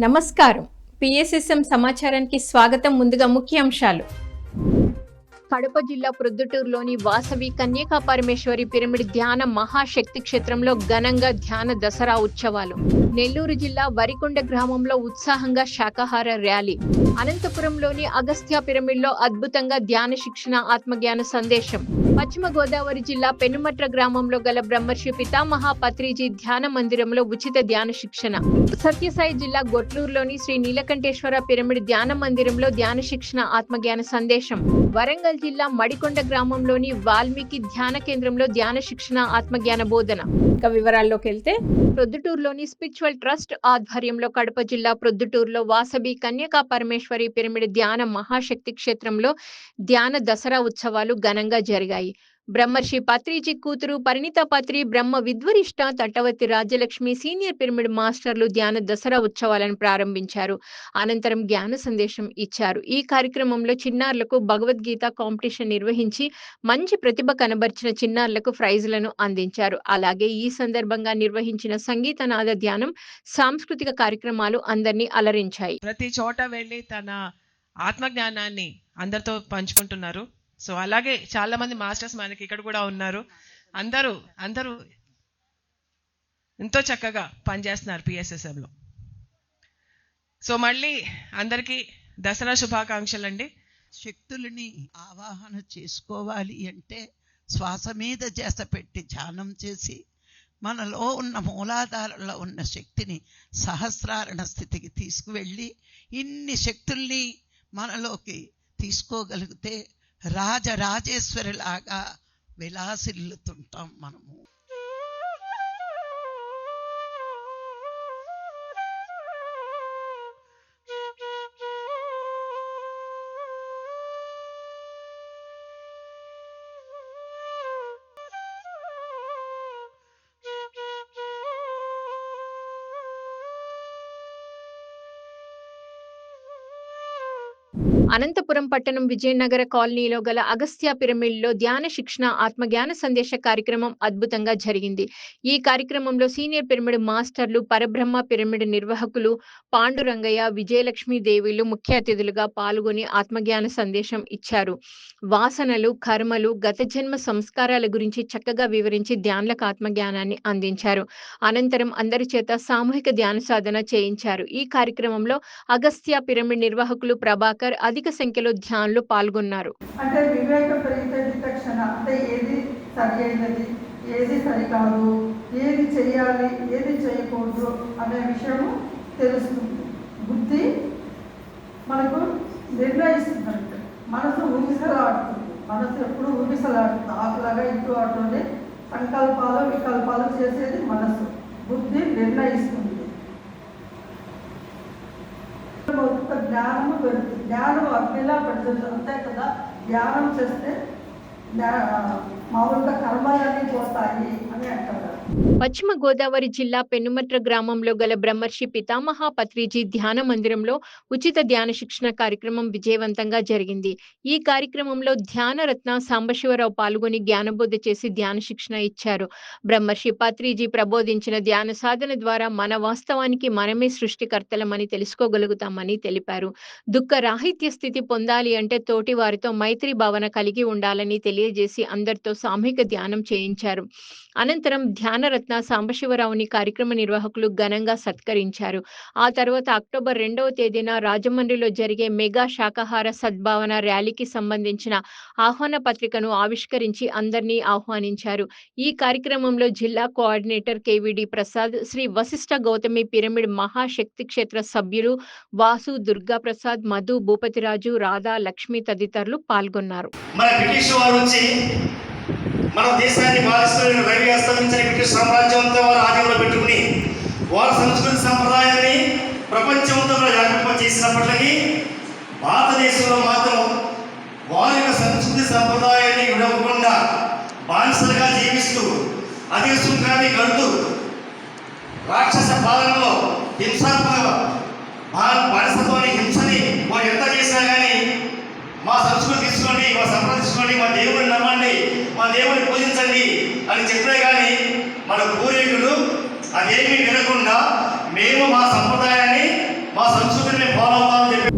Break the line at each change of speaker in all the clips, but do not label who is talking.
నమస్కారం. పిఎస్ఎస్ఎం సమాచారానికి స్వాగతం ముందుగా ముఖ్యాంశాలు. కడప జిల్లా ప్రొద్దుటూరులోని వాసవి కన్యకా పరమేశ్వరి పిరమిడ్ ధ్యాన మహాశక్తి క్షేత్రంలో ఘనంగా ధ్యాన దసరా ఉత్సవాలు. నెల్లూరు జిల్లా వరికొండ గ్రామంలో ఉత్సాహంగా శాకాహార ర్యాలీ. అనంతపురంలోని అగస్త్య పిరమిడ్లో అద్భుతంగా ధ్యాన శిక్షణ ఆత్మజ్ఞాన సందేశం. పశ్చిమ గోదావరి జిల్లా పెనుమట్ర గ్రామంలో గల బ్రహ్మర్షి పితామహ పత్రిజీ ధ్యాన మందిరంలో ఉచిత ధ్యాన శిక్షణ. సత్యసాయి జిల్లా గొట్లూరులోని శ్రీ నీలకంఠేశ్వర పిరమిడ్ ధ్యాన మందిరంలో ధ్యాన శిక్షణ ఆత్మజ్ఞాన సందేశం. వరంగల్ జిల్లా మడికొండ గ్రామంలోని వాల్మీకి ధ్యాన కేంద్రంలో ధ్యాన శిక్షణ ఆత్మజ్ఞాన బోధన. ఇక వివరాల్లోకి వెళ్తే ప్రొద్దుటూరులోని స్పిరిచువల్ ట్రస్ట్ ఆధ్వర్యంలో కడప జిల్లా ప్రొద్దుటూరులో వాసవి కన్యకా పరమేశ్వరి పిరమిడ్ ధ్యాన మహాశక్తి క్షేత్రంలో ధ్యాన దసరా ఉత్సవాలు ఘనంగా జరిగాయి. బ్రహ్మర్షి పత్రిజీ కూతురు పరిణిత పత్రి బ్రహ్మ విద్వరిష్ట తట్టవతి రాజ్యలక్ష్మి సీనియర్ పిరమిడ్ మాస్టర్లు ధ్యాన దసరా ఉత్సవాలను ప్రారంభించారు. అనంతరం జ్ఞాన సందేశం ఇచ్చారు. ఈ కార్యక్రమంలో చిన్నారులకు భగవద్గీత కాంపిటీషన్ నిర్వహించి మంచి ప్రతిభ కనబర్చిన చిన్నారులకు ప్రైజులను అందించారు. అలాగే ఈ సందర్భంగా నిర్వహించిన సంగీతనాద ధ్యానం సాంస్కృతిక కార్యక్రమాలు అందరినీ అలరించాయి.
ప్రతి చోట వెళ్ళి తన ఆత్మజ్ఞానాన్ని అందరితో పంచుకుంటున్నారు. సో అలాగే చాలా మంది మాస్టర్స్ మనకి ఇక్కడ కూడా ఉన్నారు. అందరూ అందరూ ఎంతో చక్కగా పనిచేస్తున్నారు పిఎస్ఎస్ఎంలో సో మళ్ళీ అందరికీ దసరా శుభాకాంక్షలు అండి
శక్తులని ఆవాహన చేసుకోవాలి అంటే శ్వాస మీద చేత పెట్టి ధ్యానం చేసి మనలో ఉన్న మూలాధారంలో ఉన్న శక్తిని సహస్రారణ స్థితికి తీసుకువెళ్ళి ఇన్ని శక్తుల్ని మనలోకి తీసుకోగలిగితే రాజరాజేశ్వరిలాగా విలాసిల్లుతుంటాం మనము.
అనంతపురం పట్టణం విజయనగర కాలనీలో గల అగస్త్య పిరమిడ్లో ధ్యాన శిక్షణ ఆత్మజ్ఞాన సందేశ కార్యక్రమం అద్భుతంగా జరిగింది. ఈ కార్యక్రమంలో సీనియర్ పిరమిడ్ మాస్టర్లు పరబ్రహ్మ పిరమిడ్ నిర్వాహకులు పాండురంగయ్య విజయలక్ష్మి దేవిలు ముఖ్య అతిథులుగా పాల్గొని ఆత్మజ్ఞాన సందేశం ఇచ్చారు. వాసనలు కర్మలు గత జన్మ సంస్కారాల గురించి చక్కగా వివరించి ధ్యానులకు ఆత్మజ్ఞానాన్ని అందించారు. అనంతరం అందరి చేత సామూహిక ధ్యాన సాధన చేయించారు. ఈ కార్యక్రమంలో అగస్త్య పిరమిడ్ నిర్వాహకులు ప్రభాకర్ అధిక సంఖ్యలో ధ్యానులు పాల్గొన్నారు.
అంటే వివేక ప్రీత అంటే ఏది సరియైనది ఏది సరికాదు ఏది చేయాలి ఏది చేయకూడదు అనే విషయము తెలుస్తుంది. బుద్ధి మనకు నిర్ణయిస్తుందంట మనసు ఊగిసలాడుతుంది మనసు ఎప్పుడు ఊగిసలాడుతుంది ఆకులాగా ఇటు ఆడుతుంది సంకల్పాలు వికల్పాలు చేసేది మనసు. బుద్ధి నిర్ణయిస్తుంది. జ్ఞానము పెరుగుతుంది జ్ఞానం అగ్నిలా పెడుతుంది? అంతే కదా? ధ్యానం చేస్తే మామూలుగా కర్మలన్నీ పోతాయి అని అంటారు.
పశ్చిమ గోదావరి జిల్లా పెనుమట్ర గ్రామంలో గల బ్రహ్మర్షి పితామహ పత్రిజీ ధ్యాన మందిరంలో ఉచిత ధ్యాన శిక్షణ కార్యక్రమం విజయవంతంగా జరిగింది. ఈ కార్యక్రమంలో ధ్యాన రత్న సాంబశివరావు పాల్గొని జ్ఞానబోధ చేసి ధ్యాన శిక్షణ ఇచ్చారు. బ్రహ్మర్షి పత్రిజీ ప్రబోధించిన ధ్యాన సాధన ద్వారా మన వాస్తవానికి మనమే సృష్టికర్తలమని తెలుసుకోగలుగుతామని తెలిపారు. దుఃఖ రాహిత్య స్థితి పొందాలి అంటే తోటి వారితో మైత్రి భావన కలిగి ఉండాలని తెలియజేసి అందరితో సామూహిక ధ్యానం చేయించారు. అనంతరం జ్ఞానరత్న సాంబశివరావుని కార్యక్రమ నిర్వాహకులు ఘనంగా సత్కరించారు. ఆ తర్వాత అక్టోబర్ రెండవ తేదీన రాజమండ్రిలో జరిగే మెగా శాకాహార సద్భావన ర్యాలీకి సంబంధించిన ఆహ్వాన పత్రికను ఆవిష్కరించి అందరినీ ఆహ్వానించారు. ఈ కార్యక్రమంలో జిల్లా coordinator KVD Prasad Shri Vasishta Gautami pyramid మహాశక్తి క్షేత్ర సభ్యులు వాసు దుర్గా ప్రసాద్ మధు భూపతిరాజు రాధా లక్ష్మి తదితరులు పాల్గొన్నారు.
మన బ్రిటిష్ వారు వచ్చి మన దేశాన్ని పాలిస్తున్న రవి అస్తమించిన బ్రిటిష్ సామ్రాజ్యంతో వారు ఆధీనంలో పెట్టుకుని వారి సంస్కృతి సంప్రదాయాన్ని ప్రపంచంతో వ్యాపింప చేసినప్పటికీ భారతదేశంలో మాత్రం వారి యొక్క సంస్కృతి సంప్రదాయాన్ని విడవకుండా బానిసలుగా జీవిస్తూ అధిక సుఖాన్ని కడుతూ రాక్షస పాలనలో హింసాత్మక బానిసత్వాన్ని హింసని వారు ఎంత చేసినా కానీ మా సంస్కృతి తీసుకోండి మా సంప్రదాయం తీసుకోండి మా దేవుడిని నమ్మండి మా దేవుడిని పూజించండి అని చెప్పినా కానీ మన పూర్వీకులు అదేమీ వినకుండా మేము మా సంప్రదాయాన్ని మా సంస్కృతిని ఫాలో అవుతామని చెప్పి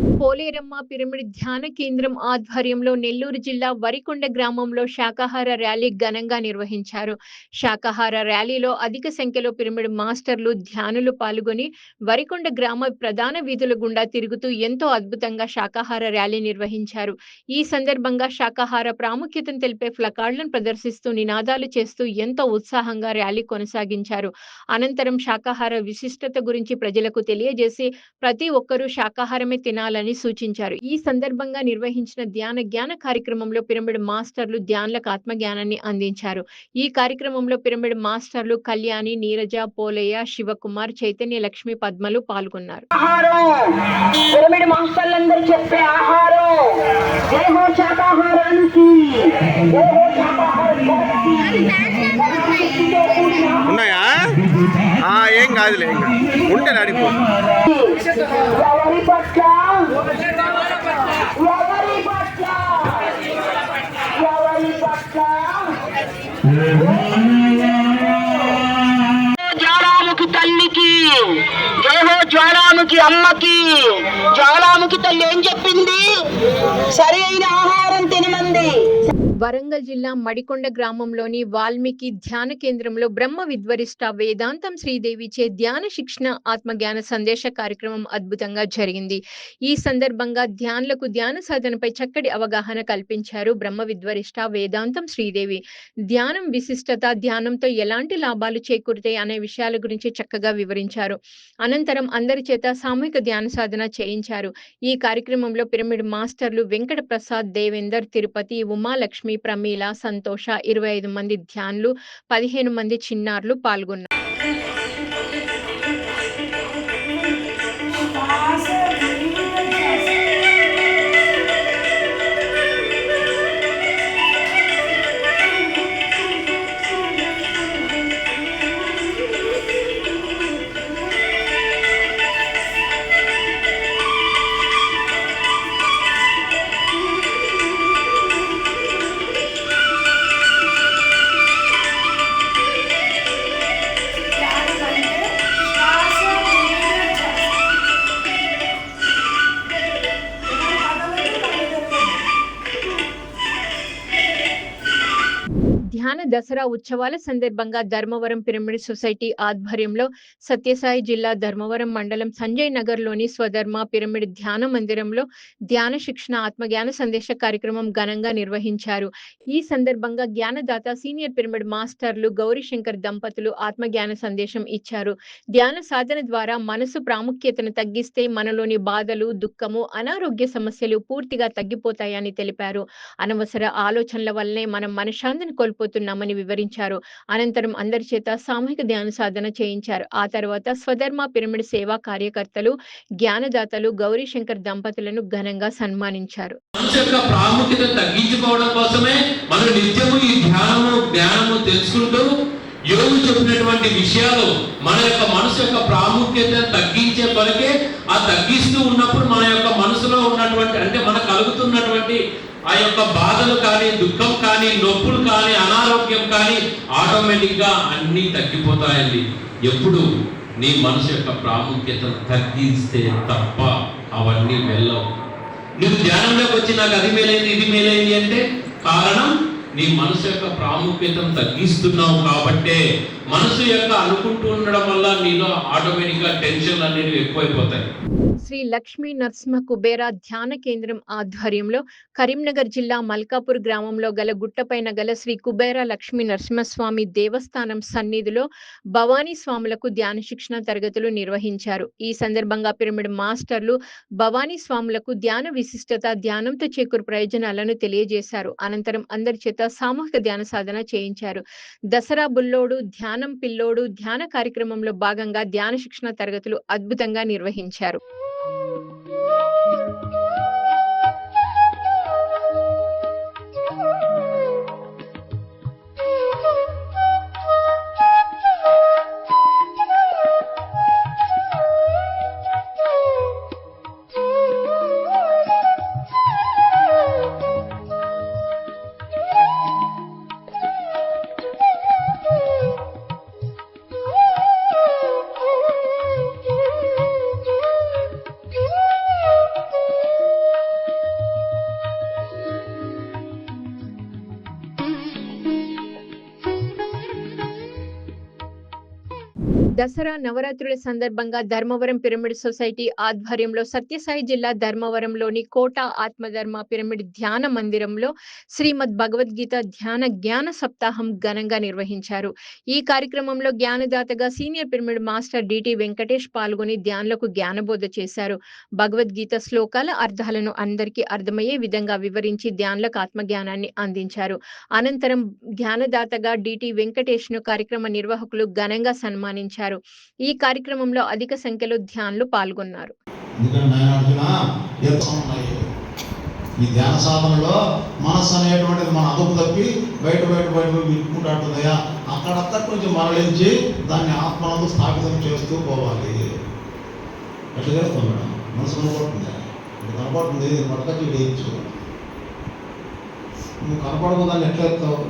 పోలేరమ్మ పిరమిడ్ ధ్యాన కేంద్రం ఆధ్వర్యంలో నెల్లూరు జిల్లా వరికొండ గ్రామంలో శాకాహార ర్యాలీ ఘనంగా నిర్వహించారు. శాకాహార ర్యాలీలో అధిక సంఖ్యలో పిరమిడ్ మాస్టర్లు ధ్యానులు పాల్గొని వరికొండ గ్రామ ప్రధాన వీధుల గుండా తిరుగుతూ ఎంతో అద్భుతంగా శాకాహార ర్యాలీ నిర్వహించారు. ఈ సందర్భంగా శాకాహార ప్రాముఖ్యతను తెలిపే ఫ్లకార్డులను ప్రదర్శిస్తూ నినాదాలు చేస్తూ ఎంతో ఉత్సాహంగా ర్యాలీ కొనసాగించారు. అనంతరం శాకాహార విశిష్టత గురించి ప్రజలకు తెలియజేసి ప్రతి ఒక్కరూ శాకాహారమే తినాలని సూచించారు. ఈ సందర్భంగా నిర్వహించిన ధ్యాన జ్ఞాన కార్యక్రమంలో పిరమిడ్ మాస్టర్లు ధ్యానులకు ఆత్మజ్ఞానాన్ని అందించారు. ఈ కార్యక్రమంలో పిరమిడ్ మాస్టర్లు కళ్యాణి నీరజ పోలయ్య శివకుమార్ చైతన్య లక్ష్మి పద్మలు పాల్గొన్నారు.
ఆహారం! పిరమిడ్ మాస్టర్లందరూ చెప్పే ఆహారం! జై హో శాకాహారానికి! జై హో శాకాహారానికి.
ఉన్నాయా? ఆ, ఏం కాదులే. ఉంటే అడిగిపో
ఎవరి పట్ల ఎవరి పట్ల ఎవరి పట్ల జ్వాలాముఖి తల్లికి జై హో జ్వాలాముఖి అమ్మకి. జ్వాలాముఖి తల్లి ఏం చెప్పింది? సరి అయిన ఆహారం తినమంది.
వరంగల్ జిల్లా మడికొండ గ్రామంలోని వాల్మీకి ధ్యాన కేంద్రంలో బ్రహ్మ విద్వరిష్ట వేదాంతం శ్రీదేవి చే ధ్యాన శిక్షణ ఆత్మజ్ఞాన సందేశ కార్యక్రమం అద్భుతంగా జరిగింది. ఈ సందర్భంగా ధ్యానులకు ధ్యాన సాధనపై చక్కటి అవగాహన కల్పించారు బ్రహ్మ విద్వరిష్ట వేదాంతం శ్రీదేవి. ధ్యానం విశిష్టత ధ్యానంతో ఎలాంటి లాభాలు చేకూరుతాయి అనే విషయాల గురించి చక్కగా వివరించారు. అనంతరం అందరి చేత సామూహిక ధ్యాన సాధన చేయించారు. ఈ కార్యక్రమంలో పిరమిడ్ మాస్టర్లు వెంకట ప్రసాద్ దేవేందర్ తిరుపతి ఉమాలక్ష్మి ప్రమీల సంతోష ఇరవై ఐదు మంది ధ్యాన్లు పదిహేను మంది చిన్నారులు పాల్గొన్నారు. దసరా ఉత్సవాల సందర్భంగా ధర్మవరం పిరమిడ్ సొసైటీ ఆధ్వర్యంలో సత్యసాయి జిల్లా ధర్మవరం మండలం సంజయ్ నగర్లోని స్వధర్మ పిరమిడ్ ధ్యాన మందిరంలో ధ్యాన శిక్షణ ఆత్మజ్ఞాన సందేశ కార్యక్రమం ఘనంగా నిర్వహించారు. ఈ సందర్భంగా జ్ఞానదాత సీనియర్ పిరమిడ్ మాస్టర్లు గౌరీశంకర్ దంపతులు ఆత్మజ్ఞాన సందేశం ఇచ్చారు. ధ్యాన సాధన ద్వారా మనసు ప్రాముఖ్యతను తగ్గిస్తే మనలోని బాధలు దుఃఖము అనారోగ్య సమస్యలు పూర్తిగా తగ్గిపోతాయని తెలిపారు. అనవసర ఆలోచనల వల్లనే మనం మనశ్శాంతిని చేశామని వివరించారు. అనంతరం అందరి చేత సామూహిక ధ్యాన సాధన చేయించారు. ఆ తర్వాత స్వధర్మ పిరమిడ్ సేవా కార్యకర్తలు జ్ఞానదాతలు గౌరీ శంకర్ దంపతులను ఘనంగా సన్మానించారు.
ప్రాముఖ్యత తగ్గించుకోవడం కోసమే మనం నిత్యము ఈ ధ్యానము జ్ఞానము తెలుసుకుంటూ యోగు చెప్పినటువంటి విషయాలు మన యొక్క మనసు యొక్క ప్రాముఖ్యత తగ్గించే కొరకే ఆ తగ్గిస్తూ ఉన్నప్పుడు మన యొక్క మనసులో ఉన్నటువంటి అంటే మనకు కలుగుతున్నటువంటి ఆ యొక్క బాధలు కానీ దుఃఖం కానీ నొప్పులు కానీ అనారోగ్యం కానీ ఆటోమేటిక్గా అన్నీ తగ్గిపోతాయండి. ఎప్పుడు నీ మనసు యొక్క ప్రాముఖ్యతను తగ్గిస్తే తప్ప అవన్నీ వెళ్ళవు. నువ్వు ధ్యానంలోకి వచ్చి నాకు అది మేలైంది ఇది మేలైంది అంటే కారణం నీ మనసు యొక్క ప్రాముఖ్యతను తగ్గిస్తున్నావు కాబట్టే మనసు యొక్క అనుకుంటూ ఉండడం వల్ల నీలో ఆటోమేటిక్గా టెన్షన్లు అనేవి ఎక్కువైపోతాయి.
శ్రీ లక్ష్మీ నరసింహ కుబేరా ధ్యాన కేంద్రం ఆధ్వర్యంలో కరీంనగర్ జిల్లా మల్కాపూర్ గ్రామంలో గల గుట్టపైన గల శ్రీ కుబేర లక్ష్మీ నరసింహస్వామి దేవస్థానం సన్నిధిలో భవానీ స్వాములకు ధ్యాన శిక్షణ తరగతులు నిర్వహించారు. ఈ సందర్భంగా పిరమిడ్ మాస్టర్లు భవానీ స్వాములకు ధ్యాన విశిష్టత ధ్యానంతో చేకూరు ప్రయోజనాలను తెలియజేశారు. అనంతరం అందరి చేత సామూహిక ధ్యాన సాధన చేయించారు. దసరా బుల్లోడు ధ్యానం పిల్లోడు ధ్యాన కార్యక్రమంలో భాగంగా ధ్యాన శిక్షణ తరగతులు అద్భుతంగా నిర్వహించారు. దసరా నవరాత్రుల సందర్భంగా ధర్మవరం పిరమిడ్ సొసైటీ ఆధ్వర్యంలో సత్యసాయి జిల్లా ధర్మవరంలోని కోట ఆత్మధర్మ పిరమిడ్ ధ్యాన మందిరంలో శ్రీమద్ భగవద్గీత ధ్యాన జ్ఞాన సప్తాహం ఘనంగా నిర్వహించారు. ఈ కార్యక్రమంలో జ్ఞానదాతగా senior pyramid master DT Venkatesh పాల్గొని ధ్యానులకు జ్ఞానబోధ చేశారు. భగవద్గీత శ్లోకాల అర్థాలను అందరికీ అర్థమయ్యే విధంగా వివరించి ధ్యానులకు ఆత్మజ్ఞానాన్ని అందించారు. అనంతరం ధ్యానదాతగా డిటి వెంకటేష్ను కార్యక్రమ నిర్వాహకులు ఘనంగా సన్మానించారు. ఈ కార్యక్రమంలో అధిక సంఖ్యలో ధ్యానులు పాల్గొన్నారు.
ఈ ధ్యాన సాధనలో మనస్సు అనేటువంటిది మన అదుపు తప్పి బయట బయట బయట విట్టుకుంటుందయా అక్కడక్కడ కొంచెం మరలించి దాన్ని ఆత్మనందు స్థాపితం చేస్తూ పోవాలి. ఎట్లా చేస్తాం మేడం? మనసు కనపడుతుంది? ఇప్పుడు కనపడుతుంది ఇది పట్టుకొచ్చి వేయచ్చు నువ్వు కనపడకు దాన్ని ఎట్లా ఎత్తావు?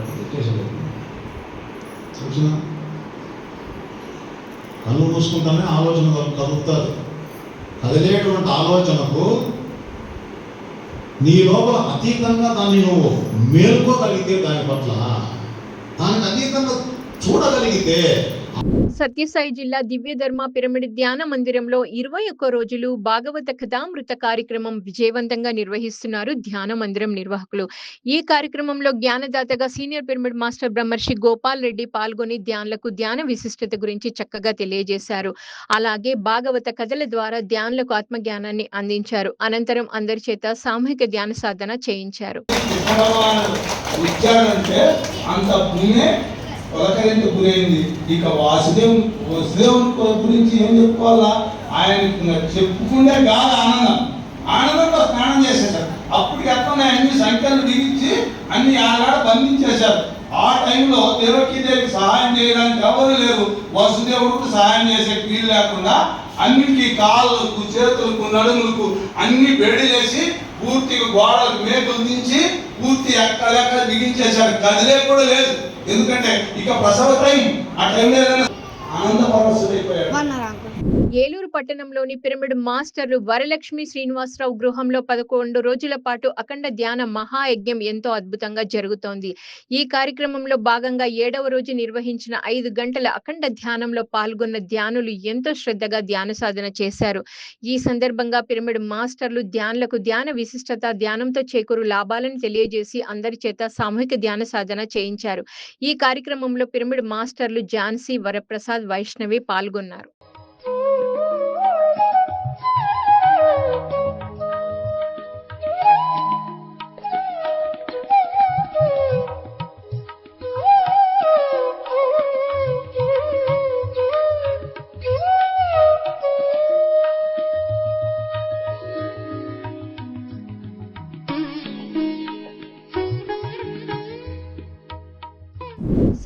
ఎట్లా చేసేది చూసినా? కళ్ళు మూసుకుంటానే ఆలోచన కలు- కలుగుతారు కదిలేటువంటి ఆలోచనకు నీ లోపల అతీతంగా దాన్ని నువ్వు మేల్కోగలిగితే దాని పట్ల దానికి అతీతంగా చూడగలిగితే
సత్యసాయి జిల్లా దివ్యధర్మ పిరమిడ్ ధ్యాన మందిరంలో ఇరవై ఒక్క రోజులు భాగవత కథామృత కార్యక్రమం విజయవంతంగా నిర్వహిస్తున్నారు ధ్యాన మందిరం నిర్వాహకులు. ఈ కార్యక్రమంలో జ్ఞానదాతగా సీనియర్ పిరమిడ్ మాస్టర్ బ్రహ్మర్షి గోపాల్ రెడ్డి పాల్గొని ధ్యానులకు ధ్యాన విశిష్టత గురించి చక్కగా తెలియజేశారు. అలాగే భాగవత కథల ద్వారా ధ్యానులకు ఆత్మజ్ఞానాన్ని అందించారు. అనంతరం అందరి చేత సామూహిక ధ్యాన సాధన చేయించారు.
అంత పుణ్యే గురైంది. ఇక వాసుదేవం వసుదేవుని గురించి ఏం చెప్పుకోవాలా? ఆయన చెప్పుకుంటే కాదు ఆనందం. ఆనందంలో స్నానం చేసేసారు అప్పటికి అట్లనే అన్ని సంఖ్యలు దిగించి అన్ని ఆనాడ బంధించేశారు. ఆ టైంలో దేవకీదేవికి సహాయం చేయడానికి ఎవరు లేరు. వసుదేవుడికి సహాయం చేసే వీలు లేకుండా అన్నిటికీ కాళ్ళకు చేతులకు నడుములకు అన్ని వేడి చేసి పూర్తిగా గోడలకు మేకలు దించి పూర్తి ఎక్కడెక్కడ బిగించేశారు. కదిలే కూడా లేదు. ఎందుకంటే ఇక ప్రసవ టైం ఆ టైంలో ఆనంద పరవశుడైపోయాడు
ఏలూరు పట్టణంలోని పిరమిడ్ మాస్టర్లు వరలక్ష్మి శ్రీనివాసరావు గృహంలో పదకొండు రోజుల పాటు అఖండ ధ్యాన మహాయజ్ఞం ఎంతో అద్భుతంగా జరుగుతోంది. ఈ కార్యక్రమంలో భాగంగా ఏడవ రోజు నిర్వహించిన ఐదు గంటల అఖండ ధ్యానంలో పాల్గొన్న ధ్యానులు ఎంతో శ్రద్ధగా ధ్యాన సాధన చేశారు. ఈ సందర్భంగా పిరమిడ్ మాస్టర్లు ధ్యానులకు ధ్యాన విశిష్టత ధ్యానంతో చేకూరు లాభాలను తెలియజేసి అందరి చేత సామూహిక ధ్యాన సాధన చేయించారు. ఈ కార్యక్రమంలో పిరమిడ్ మాస్టర్లు ఝాన్సీ వరప్రసాద్ వైష్ణవి పాల్గొన్నారు.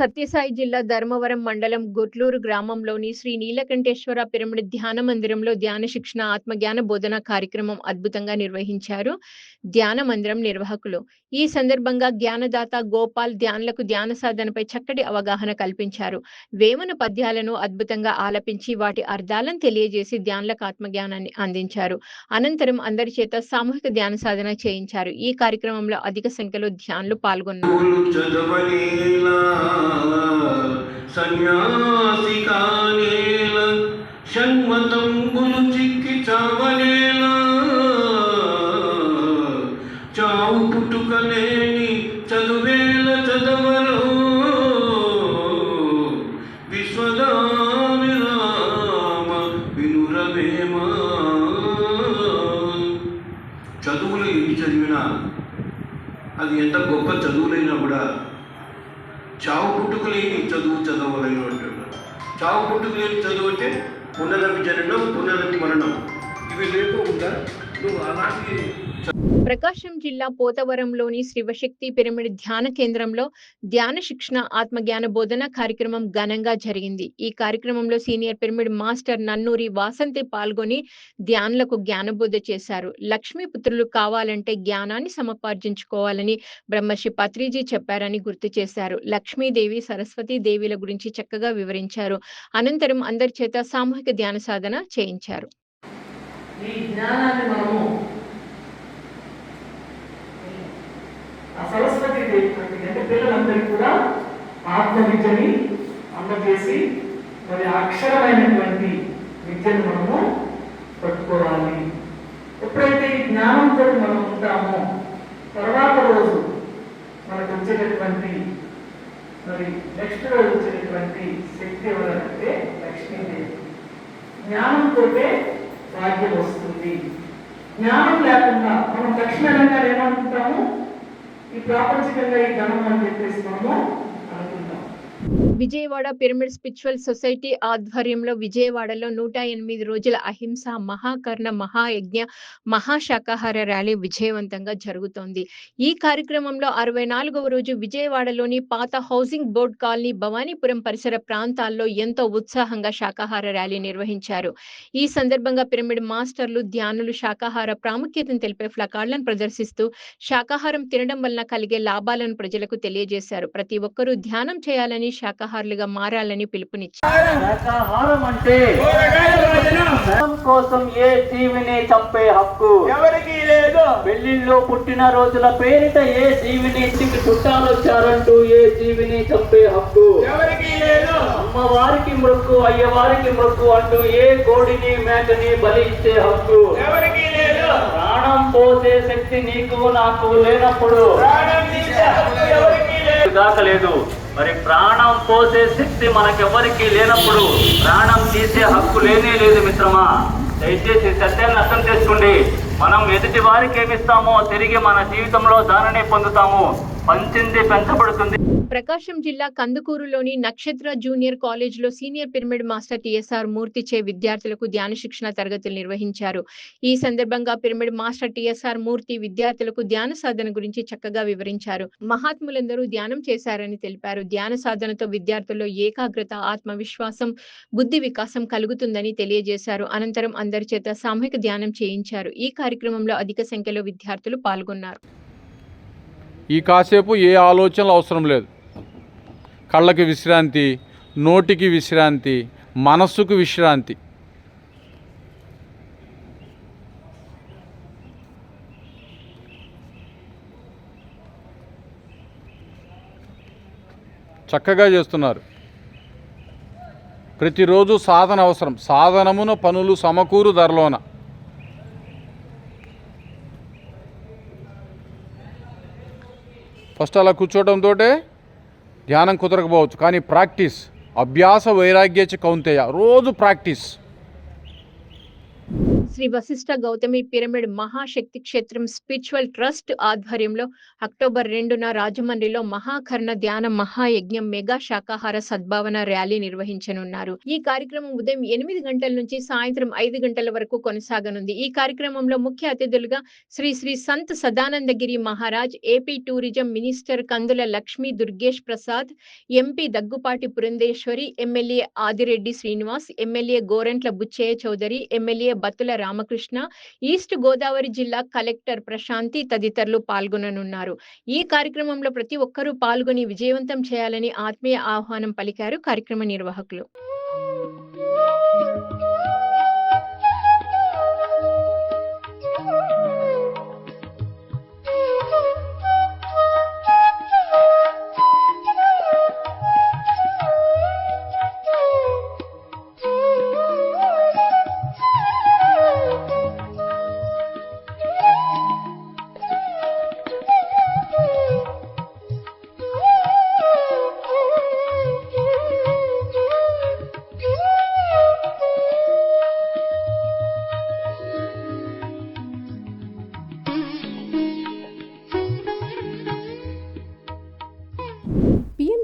సత్యసాయి జిల్లా ధర్మవరం మండలం గుట్లూరు గ్రామంలోని శ్రీ నీలకంఠేశ్వర పిరమిడ్ ధ్యాన మందిరంలో ధ్యాన శిక్షణ ఆత్మజ్ఞాన బోధన కార్యక్రమం అద్భుతంగా నిర్వహించారు ధ్యాన మందిరం నిర్వాహకులు. ఈ సందర్భంగా జ్ఞానదాత గోపాల్ ధ్యానులకు ధ్యాన సాధనపై చక్కటి అవగాహన కల్పించారు. వేమన పద్యాలను అద్భుతంగా ఆలపించి వాటి అర్థాలను తెలియజేసి ధ్యానులకు ఆత్మజ్ఞానాన్ని అందించారు. అనంతరం అందరి చేత సామూహిక ధ్యాన సాధన చేయించారు. ఈ కార్యక్రమంలో అధిక సంఖ్యలో ధ్యానులు పాల్గొన్నారు.
సన్యాసి కానేల షణ్మతంబులు చిక్కి చావనేలా. చావు పుట్టుకలేని చదువేల చదవరు విశ్వదామి రామ వినురవేమా చదువులు ఎన్ని చదివినా అది ఎంత గొప్ప చదువులైనా కూడా చావు పుట్టుకు లేని చదువు చదవలేను అంటున్నాడు చావు పుట్టుకు లేని చదువు అంటే పునరపి జననం పునరపి మరణం ఇవి లేకుండా నువ్వు అలాంటి
ప్రకాశం జిల్లా పోతవరంలోని శివశక్తి పిరమిడ్ ధ్యాన కేంద్రంలో ధ్యాన శిక్షణ ఆత్మజ్ఞాన బోధన కార్యక్రమం ఘనంగా జరిగింది. ఈ కార్యక్రమంలో senior pyramid master Nannuri Vasanthi పాల్గొని ధ్యానులకు జ్ఞానబోధ చేశారు. లక్ష్మీపుత్రులు కావాలంటే జ్ఞానాన్ని సమపార్జించుకోవాలని బ్రహ్మశ్రీ పత్రిజీ చెప్పారని గుర్తు చేశారు. లక్ష్మీదేవి సరస్వతి దేవిల గురించి చక్కగా వివరించారు. అనంతరం అందరి చేత సామూహిక ధ్యాన సాధన చేయించారు.
ఈ జ్ఞానాన్ని మనము ఆ సరస్వతి దేవి అంటే పిల్లలందరికీ కూడా ఆత్మ విద్యని అందజేసి మరి అక్షరమైనటువంటి విద్యను మనము పట్టుకోవాలి. ఎప్పుడైతే ఈ జ్ఞానంతో మనం ఉంటామో తర్వాత రోజు మనకు వచ్చేటటువంటి మరి నెక్స్ట్ రోజు వచ్చేటటువంటి శక్తి ఎవరంటే లక్ష్మీదేవి. జ్ఞానంతో భాగ్యం వస్తుంది. జ్ఞానం లేకుండా మనం లక్ష్మీనంగా ఏమనుకుంటాము ఈ ప్రాపంచికంగా ఈ ధనం అని చెప్పేసి మనము
విజయవాడ పిరమిడ్ స్పిరిచువల్ సొసైటీ ఆధ్వర్యంలో విజయవాడలో నూట ఎనిమిది రోజుల అహింస మహాకర్ణ మహాయజ్ఞ మహాశాకాహార ర్యాలీ విజయవంతంగా జరుగుతోంది. ఈ కార్యక్రమంలో అరవై నాలుగవ రోజు విజయవాడలోని పాత హౌసింగ్ బోర్డ్ కాలనీ భవానీపురం పరిసర ప్రాంతాల్లో ఎంతో ఉత్సాహంగా శాకాహార ర్యాలీ నిర్వహించారు. ఈ సందర్భంగా పిరమిడ్ మాస్టర్లు ధ్యానులు శాకాహార ప్రాముఖ్యతను తెలిపే ఫ్లకార్డులను ప్రదర్శిస్తూ శాకాహారం తినడం వలన కలిగే లాభాలను ప్రజలకు తెలియజేశారు. ప్రతి ఒక్కరూ ధ్యానం చేయాలని శాకాహారులుగా మారాలని పిలుపునిచ్చారు.
కోసం ఏ జీవిని చంపే హక్కు? ఎవరికి లేదు. పెళ్ళిళ్ళు పుట్టిన రోజుల పేరిట ఏ జీవిని ఇంటికి చుట్టాలు వచ్చారంటూ ఏ జీవిని చంపే హక్కు? ఎవరికి లేదు. అమ్మవారికి మృక్కు అయ్యవారికి మృక్కు అంటూ ఏ కోడిని మేకని బలి ఇచ్చే హక్కు? ఎవరికి లేదు. ప్రాణం పోసే శక్తి నీకు నాకు లేనప్పుడు? ప్రాణం తీసే హక్కు ఎవరికి లేదు మరి ప్రాణం పోసే శక్తి మనకెవ్వరికీ లేనప్పుడు ప్రాణం తీసే హక్కు లేనే లేదు మిత్రమా. దయచేసి సత్యాన్ని అర్థం చేసుకోండి. మనం ఎదుటి వారికి ఏమిస్తామో తిరిగి మన జీవితంలో దానినే పొందుతాము. పంచింది పెంచబడుతుంది.
ప్రకాశం జిల్లా కందుకూరులోని నక్షత్ర జూనియర్ కాలేజ్లో senior pyramid master TSR Murthy చే విద్యార్థులకు ధ్యాన శిక్షణ తరగతులు నిర్వహించారు. ఈ సందర్భంగా పిరమిడ్ మాస్టర్ టిఎస్ఆర్ మూర్తి విద్యార్థులకు ధ్యాన సాధన గురించి చక్కగా వివరించారు. మహాత్ములందరూ ధ్యానం చేశారని తెలిపారు. ధ్యాన సాధనతో విద్యార్థుల్లో ఏకాగ్రత ఆత్మవిశ్వాసం బుద్ధి వికాసం కలుగుతుందని తెలియజేశారు. అనంతరం అందరి చేత సామూహిక ధ్యానం చేయించారు. ఈ కార్యక్రమంలో అధిక సంఖ్యలో విద్యార్థులు పాల్గొన్నారు.
ఈ కాసేపు ఏ ఆలోచనలు అవసరం లేదు. కళ్ళకి విశ్రాంతి నోటికి విశ్రాంతి మనస్సుకు విశ్రాంతి. చక్కగా చేస్తున్నారు. ప్రతిరోజు సాధన అవసరం. సాధనమున పనులు సమకూరు ధరలోన. ఫస్ట్ అలా కూర్చోవడంతో ధ్యానం కుదరకపోవచ్చు. కానీ ప్రాక్టీస్ అభ్యాస వైరాగ్యచ కౌంతేయ రోజు ప్రాక్టీస్.
శ్రీ వశిష్ఠ గౌతమి పిరమిడ్ మహాశక్తి క్షేత్రం స్పిరిచువల్ ట్రస్ట్ ఆధ్వర్యంలో అక్టోబర్ రెండున రాజమండ్రిలో మహాకర్ణ ధ్యాన మహాయజ్ఞం మెగా శాకాహార సద్భావన ర్యాలీ నిర్వహించనున్నారు. ఈ కార్యక్రమం ఉదయం ఎనిమిది గంటల నుంచి సాయంత్రం ఐదు గంటల వరకు కొనసాగనుంది. ఈ కార్యక్రమంలో ముఖ్య అతిథులుగా Shri Shri Sant Sadanandagiri Maharaj AP tourism minister Kandula Lakshmi Durgesh Prasad MP Daggubati Purandeswari MLA Adireddy Srinivas MLA Gorantla Buchaiah Chowdary MLA Battula Ramakrishna East Godavari జిల్లా కలెక్టర్ ప్రశాంతి తదితరులు పాల్గొననున్నారు. ఈ కార్యక్రమంలో ప్రతి ఒక్కరూ పాల్గొని విజయవంతం చేయాలని ఆత్మీయ ఆహ్వానం పలికారు కార్యక్రమ నిర్వాహకులు.